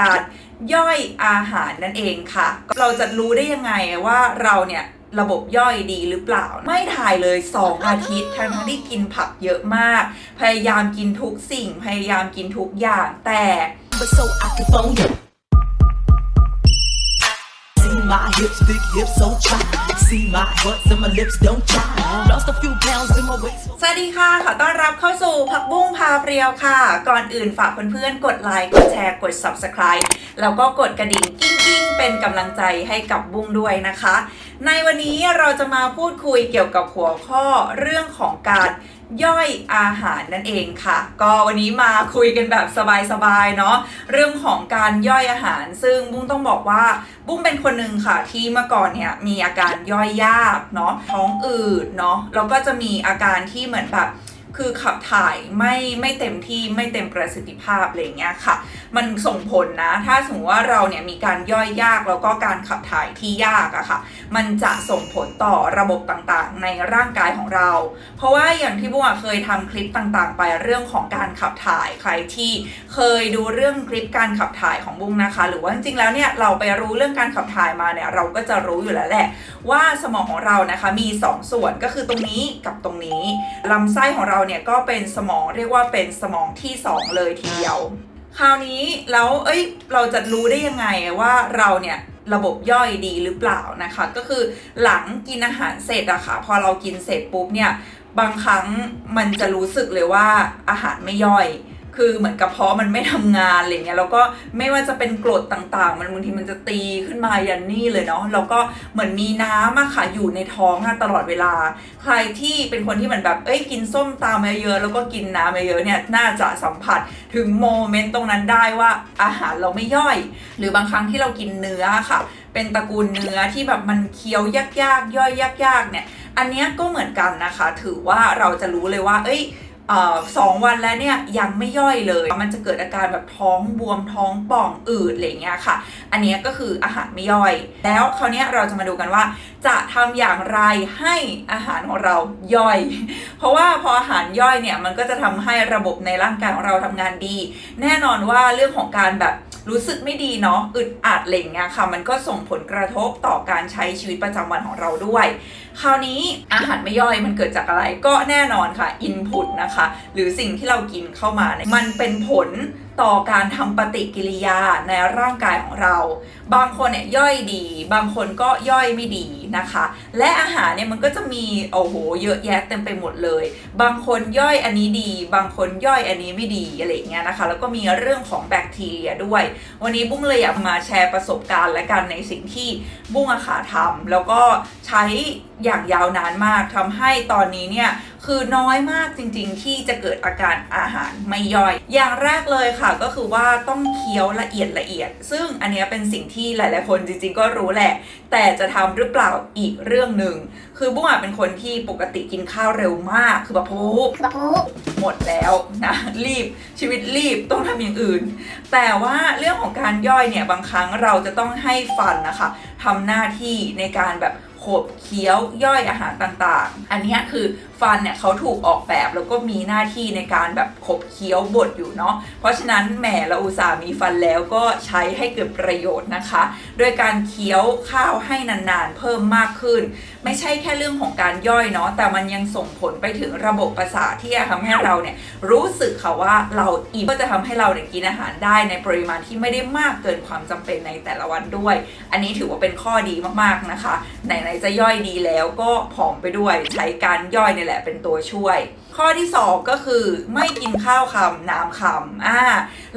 การย่อยอาหารนั่นเองค่ะ เราจะรู้ได้ยังไงว่าเราเนี่ยระบบย่อยดีหรือเปล่า ไม่ถ่ายเลย 2 อาทิตย์ทั้งทั้งที่กินผักเยอะมาก พยายามกินทุกสิ่ง พยายามกินทุกอย่างแต่ my hips, big hips, so try. See my butts and my lips, don't try. Lost a few pounds in my waist. สวัสดีค่ะ ขอต้อนรับเข้าสู่ผักบุ้งพาเปรียวค่ะ ก่อนอื่นฝากเพื่อนๆ กดไลค์ กดแชร์ กด Subscribe แล้วก็กดกระดิ่งกิ้ง ๆเป็นกำลังใจให้กับบุ้งด้วยนะคะ ในวันนี้เราจะมาพูดคุยเกี่ยวกับหัวข้อเรื่องของการย่อยอาหารนั่นเองค่ะ ก็วันนี้มาคุยกันแบบสบายๆเนาะเรื่องของการย่อยอาหาร ซึ่งบุ้งต้องบอกว่าบุ้งเป็นคนหนึ่งค่ะ ที่เมื่อก่อนเนี่ยมีอาการย่อยยากเนาะท้องอืดเนาะแล้วก็จะมีอาการที่เหมือนแบบ คือขับถ่ายไม่ไม่เต็มที่ไม่เต็มประสิทธิภาพอะไรอย่างเงี้ยค่ะ มันส่งผลนะ ถ้าสมมติว่าเราเนี่ยมีการย่อยยากแล้วก็การขับถ่ายที่ยากอะค่ะ มันจะส่งผลต่อระบบต่างๆ ในร่างกายของเรา เพราะว่าอย่างที่บุ้งเคยทำคลิปต่างๆ ไปเรื่องของการขับถ่ายใครที่เคยดูเรื่องคลิปการขับถ่ายของบุ้งนะคะ หรือว่าจริงๆแล้วเนี่ยเราไปรู้เรื่องการขับถ่ายมาเนี่ยเราก็จะรู้อยู่แล้วแหละ ว่าสมองของเรานะคะมี 2ส่วนก็คือตรงนี้กับตรงนี้ลำไส้ของเราเนี่ยก็เป็นสมองเรียกว่าเป็นสมองที่ 2 เลยทีเดียว คราวนี้แล้วเอ้ยเราจะรู้ได้ยังไงว่าเราเนี่ยระบบย่อยดีหรือเปล่านะคะ ก็คือหลังกินอาหารเสร็จอะค่ะพอเรากินเสร็จปุ๊บเนี่ยบางครั้งมันจะรู้สึกเลยว่าอาหารไม่ย่อย คือเหมือนกระเพาะมันไม่ทำงานอะไรเงี้ยแล้วก็ไม่ว่าจะเป็นกรดต่างๆ มันบางทีมันจะตีขึ้นมายันนี่เลยเนาะแล้วก็เหมือนมีน้ำอะค่ะอยู่ในท้องอะตลอดเวลา ใครที่เป็นคนที่เหมือนแบบเอ้ยกินส้มตามเยอะแล้วก็กินน้ำเยอะเนี่ยน่าจะสัมผัสถึงโมเมนต์ตรงนั้นได้ว่าอาหารเราไม่ย่อย หรือบางครั้งที่เรากินเนื้อค่ะ เป็นตระกูลเนื้อที่แบบมันเคี้ยวยากๆ ย่อยยากๆเนี่ย อันนี้ก็เหมือนกันนะคะ ถือว่าเราจะรู้เลยว่า เอ้ย สองวันแล้วเนี่ยยังไม่ย่อยเลย มันจะเกิดอาการแบบท้องบวมท้องป่องอืดอะไรเงี้ยค่ะ อันนี้ก็คืออาหารไม่ย่อย แล้วคราวนี้เราจะมาดูกันว่า จะทำอย่างไรให้อาหารของเราย่อย เพราะว่าพออาหารย่อยเนี่ยมันก็จะทำให้ระบบในร่างกายของเราทำงานดี แน่นอนว่าเรื่องของการแบบ รู้สึกไม่ดีเนาะอึดอัดอะไรอย่างเงี้ยค่ะ มันก็ส่งผลกระทบต่อการใช้ชีวิตประจำวันของเราด้วย คราวนี้อาหารไม่ย่อยมันเกิดจากอะไรก็แน่นอนค่ะอินพุตนะคะ หรือสิ่งที่เรากินเข้ามาเนี่ยมันเป็นผล ต่อการทำปฏิกิริยาในร่างกายของเรา บางคนเนี่ยย่อยดี บางคนก็ย่อยไม่ดีนะคะ และอาหารเนี่ยมันก็จะมีโอ้โหเยอะแยะเต็มไปหมดเลย บางคนย่อยอันนี้ดี บางคนย่อยอันนี้ไม่ดีอะไรเงี้ยนะคะ แล้วก็มีเรื่องของแบคทีเรียด้วย วันนี้บุ้งเลยอยากมาแชร์ประสบการณ์และกันในสิ่งที่บุ้งอาขาทำแล้วก็ใช้ อย่างยาวนานมากทำให้ตอนนี้เนี่ยคือน้อยมากจริงๆ ที่จะเกิดอาการอาหารไม่ย่อย อย่างแรกเลยค่ะก็คือว่าต้องเคี้ยวละเอียดละเอียด ซึ่งอันนี้เป็นสิ่งที่หลายๆคนจริงๆ ก็รู้แหละ แต่จะทำหรือเปล่าอีกเรื่องหนึ่งคือบุ้งอะเป็นคนที่ปกติกินข้าวเร็วมากคือแบบปุ๊บคือแบบปุ๊บหมดแล้วนะรีบชีวิตรีบต้องทำอย่างอื่น แต่ว่าเรื่องของการย่อยเนี่ยบางครั้งเราจะต้องให้ฟันนะคะทำหน้าที่ในการแบบ ขบเคี้ยวย่อยอาหารต่างๆ อันนี้คือฟันเนี่ยเขาถูกออกแบบแล้วก็มีหน้าที่ในการแบบขบเคี้ยวบดอยู่เนาะ เพราะฉะนั้นแหมเราอุตส่าห์มีฟันแล้วก็ใช้ให้เกิดประโยชน์นะคะ โดยการเคี้ยวข้าวให้นานๆ เพิ่มมากขึ้น ไม่ใช่แค่เรื่องของการย่อยเนาะ แต่มันยังส่งผลไปถึงระบบประสาทที่จะทำให้เราเนี่ยรู้สึกค่ะว่าเราอิ่มก็จะทำให้เราเนี่ยกินอาหารได้ในปริมาณที่ไม่ได้มากเกินความจำเป็นในแต่ละวันด้วย อันนี้ถือว่าเป็นข้อดีมากๆนะคะในไหนๆจะย่อยดีแล้วก็ผอมไปด้วยใช้การย่อยนี่แหละเป็นตัวช่วย ข้อที่2ก็คือไม่กินข้าวคำน้ำคำอ่า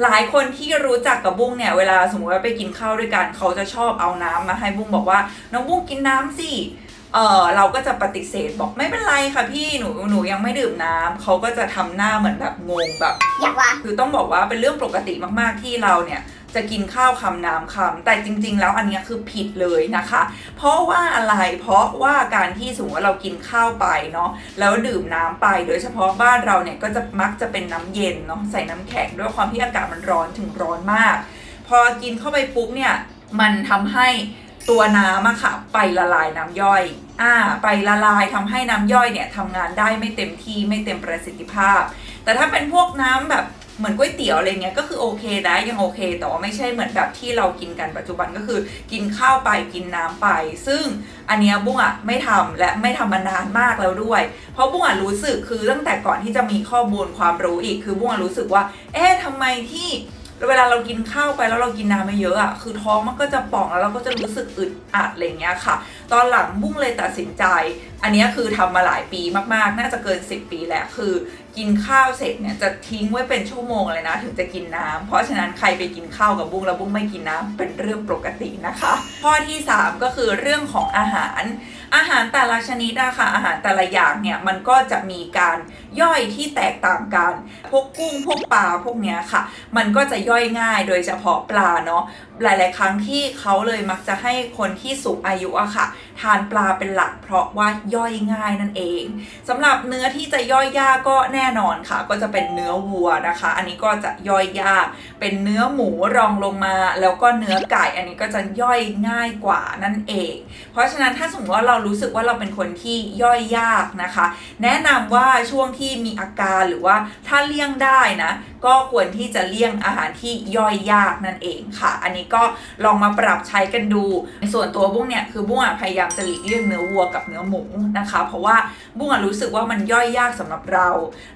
หลายคนที่รู้จักกับบุ้งเนี่ยเวลาสมมติว่าไปกินข้าวด้วยกันเขาจะชอบเอาน้ำมาให้บุ้งบอกว่าน้องบุ้งกินน้ำสิเออเราก็จะปฏิเสธบอกไม่เป็นไรค่ะพี่หนูหนูยังไม่ดื่มน้ำเขาก็จะทำหน้าเหมือนแบบงงแบบอยากว่าคือต้องบอกว่าเป็นเรื่องปกติมากๆที่เราเนี่ย จะกินข้าวคำน้ำคำแต่จริง ๆ แล้วอันนี้คือผิดเลยนะคะ เพราะว่าอะไรเพราะว่าการที่สมมติว่าเรากินข้าวไปเนาะแล้วดื่มน้ำไป โดยเฉพาะบ้านเราเนี่ยก็จะมักจะเป็นน้ำเย็นเนาะใส่น้ำแข็งด้วยความที่อากาศมันร้อนถึงร้อนมาก พอกินเข้าไปปุ๊บเนี่ยมันทำให้ตัวน้ำอะค่ะไปละลายน้ำย่อยอ่าไปละลายทำให้น้ำย่อยเนี่ยทำงานได้ไม่เต็มที่ไม่เต็มประสิทธิภาพ แต่ถ้าเป็นพวกน้ำแบบ เหมือนก๋วยเตี๋ยวอะไรเงี้ยก็คือโอเคนะยังโอเค แต่ว่าไม่ใช่เหมือนแบบที่เรากินกันปัจจุบันก็คือ กินข้าวไปกินน้ำไป ซึ่งอันเนี้ยบุ้งอะไม่ทำและไม่ทำมานานมากแล้วด้วย เพราะบุ้งอะรู้สึกคือตั้งแต่ก่อนที่จะมีข้อมูลความรู้อีกคือบุ้งอะรู้สึกว่า เอ๊ะทำไมที่เวลาเรากินข้าวไปแล้วเรากินน้ำไม่เยอะอะคือท้องมันก็จะป่องแล้วเราก็จะรู้สึกอึดอัดอะไรเงี้ยค่ะ ตอนหลังบุ้งเลยตัดสินใจ อันนี้คือทำมาหลายปีมากๆ น่าจะเกิน 10 ปีแหละคือ กินข้าวเสร็จเนี่ยจะทิ้งไว้เป็นชั่วโมงเลยนะ ถึงจะกินน้ำเพราะฉะนั้นใครไปกินข้าวกับบุ้งแล้วบุ้งไม่กินน้ำเป็นเรื่องปกตินะคะ ข้อที่ 3 ก็คือเรื่องของอาหาร อาหารแต่ละชนิดอะคะอาหารแต่ละอย่างเนี่ยมันก็จะมีการย่อยที่แตกต่างกัน พวกกุ้งพวกปลาพวกเนี้ยค่ะ มันก็จะย่อยง่ายโดยเฉพาะปลาเนาะหลาย ๆ ครั้งที่เขาเลยมักจะให้คนที่สูงอายุอะค่ะ ทานปลาเป็นหลักเพราะว่าย่อยง่ายนั่นเองสำหรับเนื้อที่จะย่อยยากก็แน่นอนค่ะ ก็จะเป็นเนื้อวัวนะคะ อันนี้ก็จะย่อยยาก เป็นเนื้อหมูรองลงมา แล้วก็เนื้อไก่อันนี้ก็จะย่อยง่ายกว่านั่นเอง เพราะฉะนั้นถ้าสมมติว่าเรารู้สึกว่าเราเป็นคนที่ย่อยยากนะคะ แนะนำว่าช่วงที่มีอาการหรือว่าถ้าเลี่ยงได้นะก็ควรที่จะเลี่ยงอาหารที่ย่อยยากนั่นเองค่ะ อันนี้ก็ลองมาปรับใช้กันดู ในส่วนตัวบุ้งเนี่ยคือบุ้งพยายามจะหลีกเลี่ยงเนื้อวัวกับเนื้อหมูนะคะ เพราะว่าบุ้งรู้สึกว่ามันย่อยยากสำหรับเรา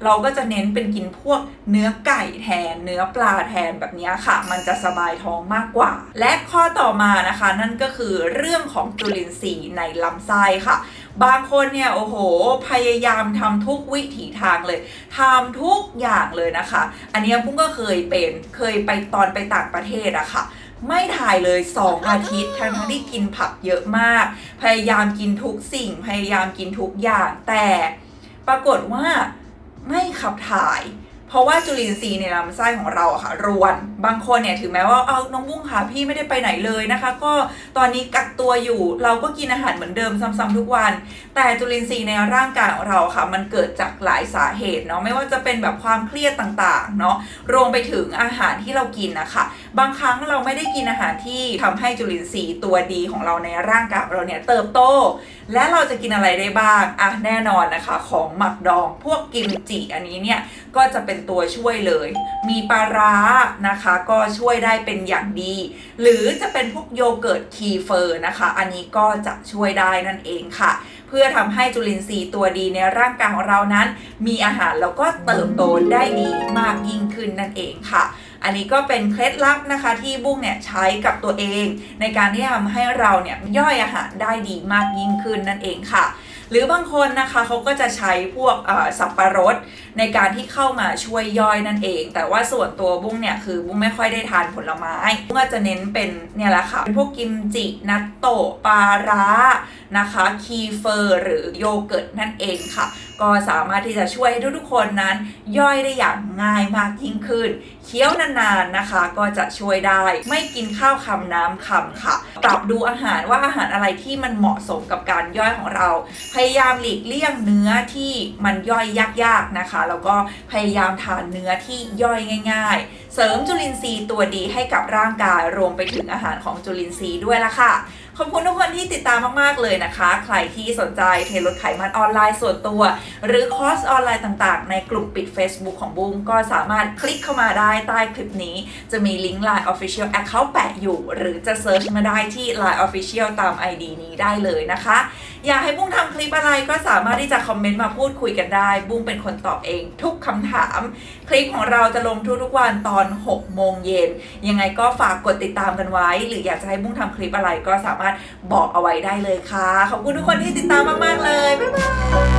เราก็จะเน้นเป็นกินพวกเนื้อไก่แทน เนื้อปลาแทนแบบนี้ค่ะ มันจะสบายท้องมากกว่า และข้อต่อมานะคะ นั่นก็คือเรื่องของจุลินทรีย์ในลำไส้ค่ะบางคนเนี่ยโอ้โหพยายามทำทุกวิถีทางเลยทำทุกอย่างเลยนะคะ อันนี้ยปุ้งก็เคยเป็นเคยไปตอนไปต่างประเทศอะค่ะ ไม่ถ่ายเลย 2 อาทิตย์ทั้งทั้งที่กินผักเยอะมาก พยายามกินทุกสิ่ง พยายามกินทุกอย่าง แต่ปรากฏว่าไม่ขับถ่าย เพราะว่าจุลินทรีย์ในลำไส้ของเราอะค่ะรวน บางคนเนี่ยถึงแม้ว่าเอาน้องบุ้งค่ะพี่ไม่ได้ไปไหนเลยนะคะ ก็ตอนนี้กักตัวอยู่เราก็กินอาหารเหมือนเดิมซ้ำๆทุกวัน แต่จุลินทรีย์ในร่างกายของเราค่ะ มันเกิดจากหลายสาเหตุเนาะไม่ว่าจะเป็นแบบความเครียดต่างๆเนาะรวมไปถึงอาหารที่เรากินนะคะ บางครั้งเราไม่ได้กินอาหารที่ทำให้จุลินทรีย์ตัวดีของเราในร่างกายเราเนี่ยเติบโต และเราจะกินอะไรได้บ้างอะแน่นอนนะคะ ของหมักดองพวกกิมจิอันนี้เนี่ยก็จะเป็นตัวช่วยเลย มีปลาร้านะคะก็ช่วยได้เป็นอย่างดี หรือจะเป็นพวกโยเกิร์ตคีเฟอร์นะคะ อันนี้ก็จะช่วยได้นั่นเองค่ะ เพื่อทำให้จุลินทรีย์ตัวดีในร่างกายของเรานั้น มีอาหารแล้วก็เติบโตได้ดีมากยิ่งขึ้นนั่นเองค่ะ อันนี้ก็เป็นเคล็ดลับนะคะที่บุ้งเนี่ยใช้กับตัวเอง ในการที่ทำให้เราเนี่ยย่อยอาหารได้ดีมากยิ่งขึ้นนั่นเองค่ะ หรือบางคนนะคะเขาก็จะใช้พวกสับปะรดในการที่เข้ามาช่วยย่อยนั่นเอง แต่ว่าส่วนตัวบุ้งเนี่ยคือบุ้งไม่ค่อยได้ทานผลไม้บุ้งก็จะเน้นเป็นเนี่ยแหละค่ะเป็นพวกกิมจินัตโตะปลาร้านะคะ คีเฟอร์ หรือโยเกิร์ตนั่นเองค่ะก็สามารถที่จะช่วยให้ทุกๆคนนั้นย่อยได้อย่างง่ายมากยิ่งขึ้น เคี้ยวนานๆนะคะ ก็จะช่วยได้ ไม่กินข้าวคำน้ำคำค่ะ ปรับดูอาหารว่าอาหารอะไรที่มันเหมาะสมกับการย่อยของเรา พยายามหลีกเลี่ยงเนื้อที่มันย่อยยากๆนะคะ แล้วก็พยายามทานเนื้อที่ย่อยง่าย ๆ เสริมจุลินทรีย์ตัวดีให้กับร่างกายรวมไปถึงอาหารของจุลินทรีย์ด้วยละค่ะ ขอบคุณทุกคนที่ติดตามมากๆเลยนะคะ ใครที่สนใจเทรดลดไขมันออนไลน์ส่วนตัว หรือคอร์สออนไลน์ต่างๆ ในกลุ่มปิด Facebook ของบูมก็สามารถคลิกเข้ามาได้ใต้คลิปนี้ จะมีลิงก์ Line Official Account แปะอยู่ หรือจะเซิร์ชมาได้ที่ Line Official ตาม ID นี้ได้เลยนะคะ อยากให้บุ้งทำคลิปอะไรก็สามารถที่จะคอมเมนต์มาพูดคุยกันได้ บุ้งเป็นคนตอบเองทุกคำถาม คลิปของเราจะลงทุกๆวันตอน 6 โมงเย็นยังไงก็ฝากกดติดตามกันไว้ หรืออยากจะให้บุ้งทำคลิปอะไรก็สามารถารถบอกเอาไว้ได้เลยค่ะ ขอบคุณทุกคนที่ติดตามมาก ๆ เลย บ๊ายบาย